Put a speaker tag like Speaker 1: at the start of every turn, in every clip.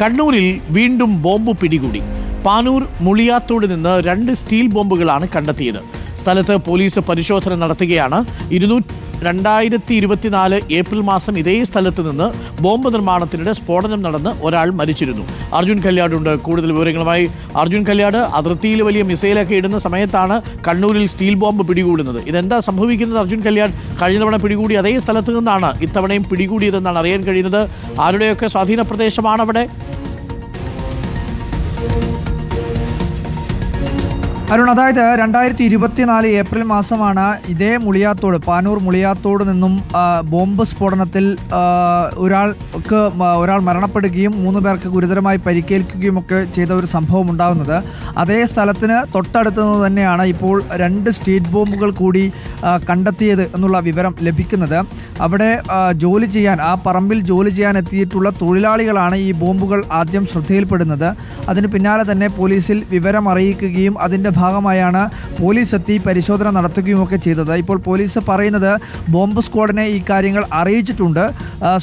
Speaker 1: കണ്ണൂരിൽ വീണ്ടും ബോംബ് പിടികൂടി. പാനൂർ മുളിയാത്തോട് നിന്ന് രണ്ട് സ്റ്റീൽ ബോംബുകളാണ് കണ്ടെത്തിയത്. സ്ഥലത്ത് പോലീസ് പരിശോധന നടത്തുകയാണ്. ഇരുന്നൂ രണ്ടായിരത്തി ഇരുപത്തിനാല് ഏപ്രിൽ മാസം ഇതേ സ്ഥലത്ത് നിന്ന് ബോംബ് നിർമ്മാണത്തിനിടെ സ്ഫോടനം നടന്ന് ഒരാൾ മരിച്ചിരുന്നു. അർജുൻ കല്യാടുണ്ട് കൂടുതൽ വിവരങ്ങളുമായി അർജുൻ കല്യാട് അതിർത്തിയിൽ വലിയ മിസൈലൊക്കെ ഇടുന്ന സമയത്താണ് കണ്ണൂരിൽ സ്റ്റീൽ ബോംബ് പിടികൂടുന്നത്. ഇതെന്താ സംഭവിക്കുന്നത് അർജുൻ കല്യാൺ കഴിഞ്ഞ തവണ പിടികൂടി അതേ സ്ഥലത്ത് നിന്നാണ് ഇത്തവണയും പിടികൂടിയതെന്നാണ് അറിയാൻ കഴിയുന്നത്. ആരുടെയൊക്കെ സ്വാധീന പ്രദേശമാണ് അവിടെ
Speaker 2: അരുൺ അതായത് രണ്ടായിരത്തി ഇരുപത്തിനാല് ഏപ്രിൽ മാസമാണ് ഇതേ മുളിയാത്തോട് പാനൂർ മുളിയാത്തോട് നിന്നും ബോംബ് സ്ഫോടനത്തിൽ ഒരാൾക്ക് ഒരാൾ മരണപ്പെടുകയും മൂന്ന് പേർക്ക് ഗുരുതരമായി പരിക്കേൽക്കുകയും ഒക്കെ ചെയ്ത ഒരു സംഭവം ഉണ്ടാകുന്നത്. അതേ സ്ഥലത്തിന് തൊട്ടടുത്ത് നിന്ന് തന്നെയാണ് ഇപ്പോൾ രണ്ട് സ്റ്റേറ്റ് ബോംബുകൾ കൂടി കണ്ടെത്തിയത് എന്നുള്ള വിവരം ലഭിക്കുന്നത്. അവിടെ ജോലി ചെയ്യാൻ ആ പറമ്പിൽ ജോലി ചെയ്യാൻ എത്തിയിട്ടുള്ള തൊഴിലാളികളാണ് ഈ ബോംബുകൾ ആദ്യം ശ്രദ്ധയിൽപ്പെടുന്നത്. അതിന് പിന്നാലെ തന്നെ പോലീസിൽ വിവരം അറിയിക്കുകയും അതിന്റെ ഭാഗമായാണ് പോലീസ് എത്തി പരിശോധന നടത്തുകയുമൊക്കെ ചെയ്തത്. ഇപ്പോൾ പോലീസ് പറയുന്നത് ബോംബ് സ്ക്വാഡിനെ ഈ കാര്യങ്ങൾ അറിയിച്ചിട്ടുണ്ട്.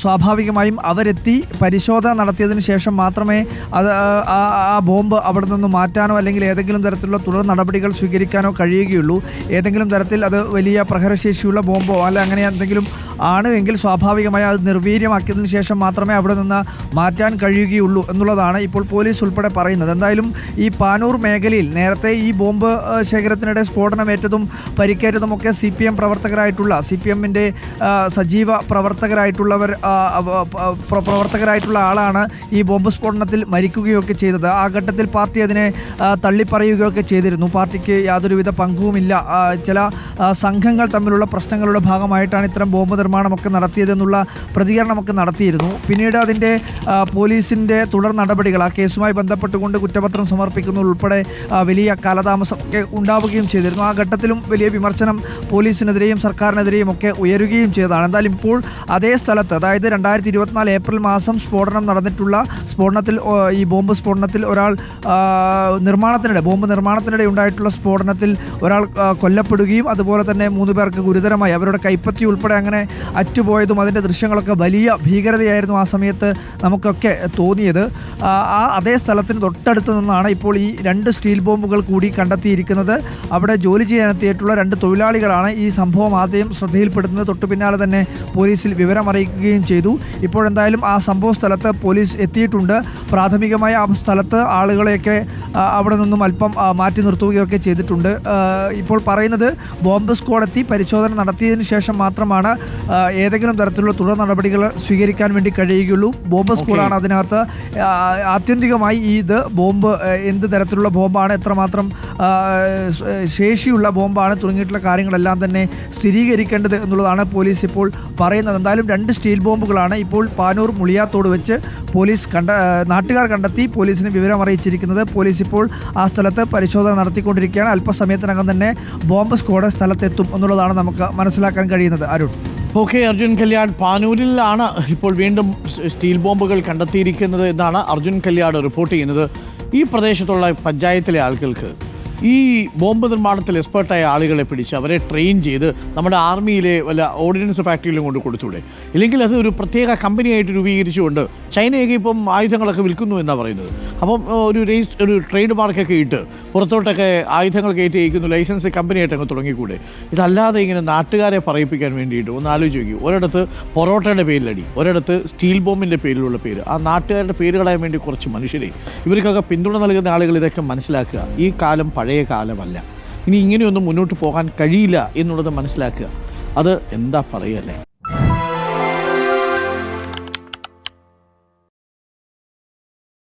Speaker 2: സ്വാഭാവികമായും അവരെത്തി പരിശോധന നടത്തിയതിന് ശേഷം മാത്രമേ അത് ആ ബോംബ് അവിടെ നിന്ന് മാറ്റാനോ അല്ലെങ്കിൽ ഏതെങ്കിലും തരത്തിലുള്ള തുടർ നടപടികൾ സ്വീകരിക്കാനോ കഴിയുകയുള്ളൂ. ഏതെങ്കിലും തരത്തിൽ അത് വലിയ പ്രഹരശേഷിയുള്ള ബോംബോ അല്ല അങ്ങനെ എന്തെങ്കിലും ആണ് എങ്കിൽ സ്വാഭാവികമായി അത് നിർവീര്യമാക്കിയതിനു ശേഷം മാത്രമേ അവിടെ നിന്ന് മാറ്റാൻ കഴിയുകയുള്ളൂ എന്നുള്ളതാണ് ഇപ്പോൾ പോലീസ് ഉൾപ്പെടെ പറയുന്നത്. എന്തായാലും ഈ പാനൂർ മേഖലയിൽ നേരത്തെ ഈ ബോംബ് ശേഖരത്തിനിടെ സ്ഫോടനമേറ്റതും പരിക്കേറ്റതുമൊക്കെ സി പി എം പ്രവർത്തകരായിട്ടുള്ള സി പി എമ്മിന്റെ സജീവ പ്രവർത്തകരായിട്ടുള്ളവർ പ്രവർത്തകരായിട്ടുള്ള ആളാണ് ഈ ബോംബ് സ്ഫോടനത്തിൽ മരിക്കുകയൊക്കെ ചെയ്തത്. ആ ഘട്ടത്തിൽ പാർട്ടി അതിനെ തള്ളിപ്പറയുകയൊക്കെ ചെയ്തിരുന്നു. പാർട്ടിക്ക് യാതൊരുവിധ പങ്കുവുമില്ല. ചില സംഘങ്ങൾ തമ്മിലുള്ള പ്രശ്നങ്ങളുടെ ഭാഗമായിട്ടാണ് ഇത്തരം ബോംബ് നിർമ്മാണമൊക്കെ നടത്തിയതെന്നുള്ള പ്രതികരണമൊക്കെ നടത്തിയിരുന്നു. പിന്നീട് അതിന്റെ പോലീസിന്റെ തുടർ നടപടികൾ ആ കേസുമായി ബന്ധപ്പെട്ടുകൊണ്ട് കുറ്റപത്രം സമർപ്പിക്കുന്നത് ഉൾപ്പെടെ വലിയ കാലതാമസം ഒക്കെ ഉണ്ടാവുകയും ചെയ്തിരുന്നു. ആ ഘട്ടത്തിലും വലിയ വിമർശനം പോലീസിനെതിരെയും സർക്കാരിനെതിരെയും ഒക്കെ ഉയരുകയും ചെയ്തതാണ്. എന്തായാലും ഇപ്പോൾ അതേ സ്ഥലത്ത് അതായത് രണ്ടായിരത്തി ഇരുപത്തിനാല് ഏപ്രിൽ മാസം സ്ഫോടനം നടന്നിട്ടുള്ള സ്ഫോടനത്തിൽ ഈ ബോംബ് സ്ഫോടനത്തിൽ ഒരാൾ നിർമ്മാണത്തിനിടെ ബോംബ് നിർമ്മാണത്തിനിടെ ഉണ്ടായിട്ടുള്ള സ്ഫോടനത്തിൽ ഒരാൾ കൊല്ലപ്പെടുകയും അതുപോലെ തന്നെ മൂന്ന് പേർക്ക് ഗുരുതരമായി അവരുടെ കൈപ്പത്തി ഉൾപ്പെടെ അങ്ങനെ അറ്റുപോയതും അതിന്റെ ദൃശ്യങ്ങളൊക്കെ വലിയ ഭീകരതയായിരുന്നു ആ സമയത്ത് നമുക്കൊക്കെ തോന്നിയത്. ആ അതേ സ്ഥലത്തിന് തൊട്ടടുത്ത് നിന്നാണ് ഇപ്പോൾ ഈ രണ്ട് സ്റ്റീൽ ബോംബുകൾ കൂടി കണ്ടെത്തിയിരിക്കുന്നത്. അവിടെ ജോലി ചെയ്യാനെത്തിയിട്ടുള്ള രണ്ട് തൊഴിലാളികളാണ് ഈ സംഭവം ആദ്യം ശ്രദ്ധയിൽപ്പെടുന്നത് തൊട്ടു പിന്നാലെ തന്നെ പോലീസിൽ വിവരമറിയിക്കുകയും ചെയ്തു. ഇപ്പോഴെന്തായാലും ആ സംഭവ സ്ഥലത്ത് പോലീസ് എത്തിയിട്ടുണ്ട്. പ്രാഥമികമായി ആ സ്ഥലത്ത് ആളുകളെയൊക്കെ അവിടെ നിന്നും അല്പം മാറ്റി നിർത്തുകയൊക്കെ ചെയ്തിട്ടുണ്ട്. ഇപ്പോൾ പറയുന്നത് ബോംബ് സ്ക്വാഡ് എത്തി പരിശോധന നടത്തിയതിന് ശേഷം മാത്രമാണ് ഏതെങ്കിലും തരത്തിലുള്ള തുടർ നടപടികൾ സ്വീകരിക്കാൻ വേണ്ടി കഴിയുകയുള്ളൂ. ബോംബ് സ്ക്വാഡാണ് അതിനകത്ത് ആത്യന്തികമായി ഈ ഇത് ബോംബ് എന്ത് തരത്തിലുള്ള ബോംബാണ് എത്രമാത്രം ശേഷിയുള്ള ബോംബാണ് തുടങ്ങിയിട്ടുള്ള കാര്യങ്ങളെല്ലാം തന്നെ സ്ഥിരീകരിക്കേണ്ടത് എന്നുള്ളതാണ് പോലീസ് ഇപ്പോൾ പറയുന്നത്. എന്തായാലും രണ്ട് സ്റ്റീൽ ബോംബുകളാണ് ഇപ്പോൾ പാനൂർ മുളിയാത്തോട് വെച്ച് പോലീസ് കണ്ട നാട്ടുകാർ കണ്ടെത്തി പോലീസിന് വിവരം അറിയിച്ചിരിക്കുന്നത്. പോലീസ് ഇപ്പോൾ ആ സ്ഥലത്ത് പരിശോധന നടത്തിക്കൊണ്ടിരിക്കുകയാണ്. അല്പസമയത്തിനകം തന്നെ ബോംബ് സ്ക്വാഡ് സ്ഥലത്തെത്തും എന്നുള്ളതാണ് നമുക്ക് മനസ്സിലാക്കാൻ കഴിയുന്നത്. അരുൺ.
Speaker 1: ഓക്കെ അർജുൻ കല്യാൺ പാനൂരിലാണ് ഇപ്പോൾ വീണ്ടും സ്റ്റീൽ ബോംബുകൾ കണ്ടെത്തിയിരിക്കുന്നത് എന്നാണ് അർജുൻ കല്യാൺ റിപ്പോർട്ട് ചെയ്യുന്നത് ഈ പ്രദേശത്തുള്ള പഞ്ചായത്തിലെ ആളുകൾക്ക്. ഈ ബോംബ് നിർമ്മാണത്തിൽ എക്സ്പേർട്ടായ ആളുകളെ പിടിച്ച് അവരെ ട്രെയിൻ ചെയ്ത് നമ്മുടെ ആർമിയിലെ വല്ല ഓർഡിനൻസ് ഫാക്ടറിയിലും കൊണ്ട് കൊടുത്തൂടെ? ഇല്ലെങ്കിൽ അത് ഒരു പ്രത്യേക കമ്പനിയായിട്ട് രൂപീകരിച്ചുകൊണ്ട് ചൈനയൊക്കെ ഇപ്പം ആയുധങ്ങളൊക്കെ വിൽക്കുന്നു എന്നാണ് പറയുന്നത്. അപ്പം ഒരു രജിസ് ഒരു ട്രേഡ് മാർക്കൊക്കെ ഇട്ട് പുറത്തോട്ടൊക്കെ ആയുധങ്ങൾ കയറ്റി അയക്കുന്നു ലൈസൻസ് കമ്പനിയായിട്ട് അങ്ങ് തുടങ്ങിക്കൂടെ? ഇതല്ലാതെ ഇങ്ങനെ നാട്ടുകാരെ പറയിപ്പിക്കാൻ വേണ്ടിയിട്ട് ഒന്ന് ആലോചിച്ച് നോക്കി. ഒരിടത്ത് പൊറോട്ടയുടെ പേരിലടി ഒരിടത്ത് സ്റ്റീൽ ബോംബിന്റെ പേരിലുള്ള പേര്. ആ നാട്ടുകാരുടെ പേര് വേണ്ടി കുറച്ച് മനുഷ്യരെ. ഇവർക്കൊക്കെ പിന്തുണ നൽകുന്ന ആളുകൾ ഇതൊക്കെ മനസ്സിലാക്കുക. ഈ കാലം പഴയ കാലമല്ല. ഇനി ഇങ്ങനെയൊന്നും മുന്നോട്ട് പോകാൻ കഴിയില്ല എന്നുള്ളത് മനസ്സിലാക്കുക. അത് എന്താ പറയുക അല്ലേ?